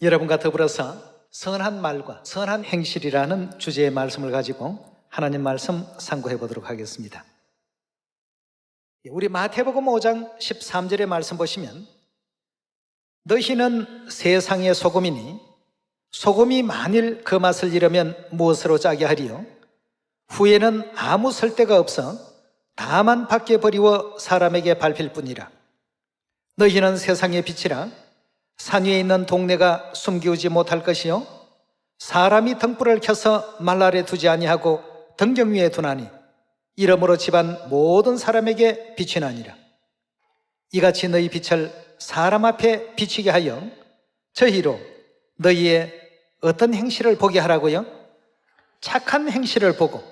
여러분과 더불어서 선한 말과 선한 행실이라는 주제의 말씀을 가지고 하나님 말씀 상고해 보도록 하겠습니다. 우리 마태복음 5장 13절의 말씀 보시면 너희는 세상의 소금이니 소금이 만일 그 맛을 잃으면 무엇으로 짜게 하리요? 후에는 아무 설데가 없어 다만 밖에 버리워 사람에게 밟힐 뿐이라. 너희는 세상의 빛이라 산 위에 있는 동네가 숨기우지 못할 것이요 사람이 등불을 켜서 말 아래 두지 아니하고 등경 위에 두나니 이러므로 집안 모든 사람에게 빛이 나니라 이같이 너희 빛을 사람 앞에 비치게 하여 저희로 너희의 어떤 행실을 보게 하라고요? 착한 행실을 보고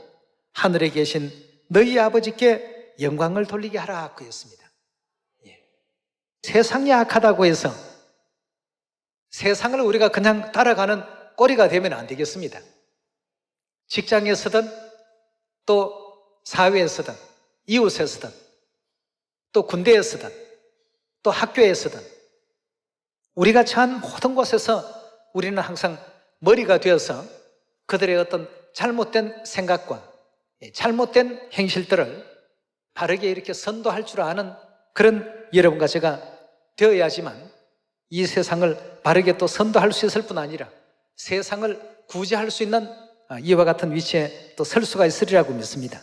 하늘에 계신 너희 아버지께 영광을 돌리게 하라 그였습니다. 예. 세상이 악하다고 해서 세상을 우리가 그냥 따라가는 꼬리가 되면 안 되겠습니다. 직장에서든 또 사회에서든 이웃에서든 또 군대에서든 또 학교에서든 우리가 처한 모든 곳에서 우리는 항상 머리가 되어서 그들의 어떤 잘못된 생각과 잘못된 행실들을 바르게 이렇게 선도할 줄 아는 그런 여러분과 제가 되어야지만 이 세상을 바르게 또 선도할 수 있을 뿐 아니라 세상을 구제할 수 있는 아, 이와 같은 위치에 또 설 수가 있으리라고 믿습니다.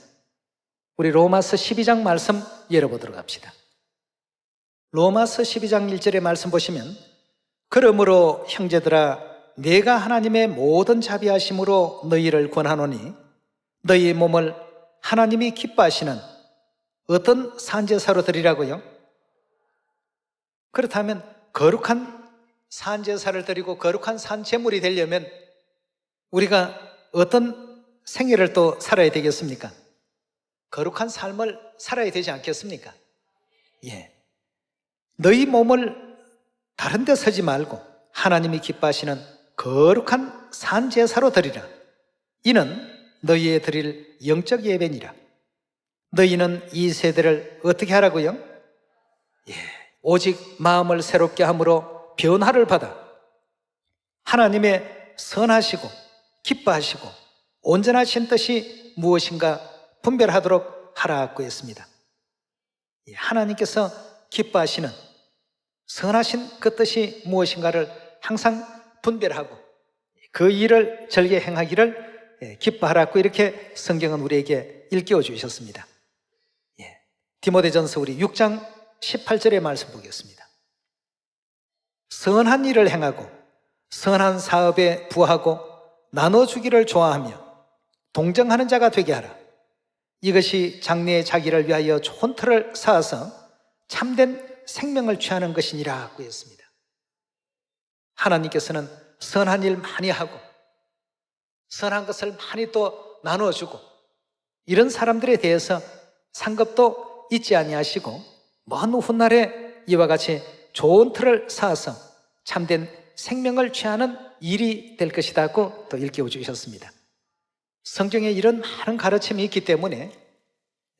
우리 로마서 12장 말씀 열어보도록 합시다. 로마서 12장 1절의 말씀 보시면 그러므로 형제들아 내가 하나님의 모든 자비하심으로 너희를 권하노니 너희 몸을 하나님이 기뻐하시는 어떤 산제사로 드리라고요? 그렇다면 거룩한 산제사를 드리고 거룩한 산제물이 되려면 우리가 어떤 생애를 또 살아야 되겠습니까? 거룩한 삶을 살아야 되지 않겠습니까? 예. 너희 몸을 다른 데 서지 말고 하나님이 기뻐하시는 거룩한 산제사로 드리라. 이는 너희의 드릴 영적 예배니라. 너희는 이 세대를 어떻게 하라고요? 예. 오직 마음을 새롭게 함으로 변화를 받아 하나님의 선하시고 기뻐하시고 온전하신 뜻이 무엇인가 분별하도록 하라고 했습니다. 예, 하나님께서 기뻐하시는 선하신 그 뜻이 무엇인가를 항상 분별하고 그 일을 절개 행하기를 예, 기뻐하라고 이렇게 성경은 우리에게 일깨워 주셨습니다. 예. 디모데전서 우리 6장 18절의 말씀 보겠습니다. 선한 일을 행하고 선한 사업에 부하고 나눠주기를 좋아하며 동정하는 자가 되게 하라. 이것이 장래의 자기를 위하여 좋은 틀을 쌓아서 참된 생명을 취하는 것이니라고 했습니다. 하나님께서는 선한 일 많이 하고 선한 것을 많이 또 나누어주고 이런 사람들에 대해서 상급도 잊지 아니하시고 먼 훗날에 이와 같이 좋은 틀을 쌓아서 참된 생명을 취하는 일이 될 것이다고 또 일깨워 주셨습니다. 성경에 이런 많은 가르침이 있기 때문에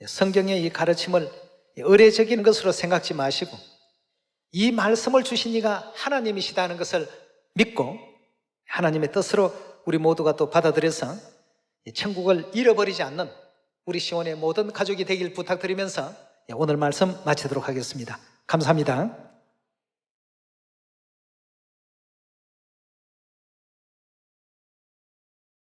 성경의 이 가르침을 의례적인 것으로 생각지 마시고 이 말씀을 주신 이가 하나님이시다는 것을 믿고 하나님의 뜻으로 우리 모두가 또 받아들여서 천국을 잃어버리지 않는 우리 시원의 모든 가족이 되길 부탁드리면서 오늘 말씀 마치도록 하겠습니다. 감사합니다.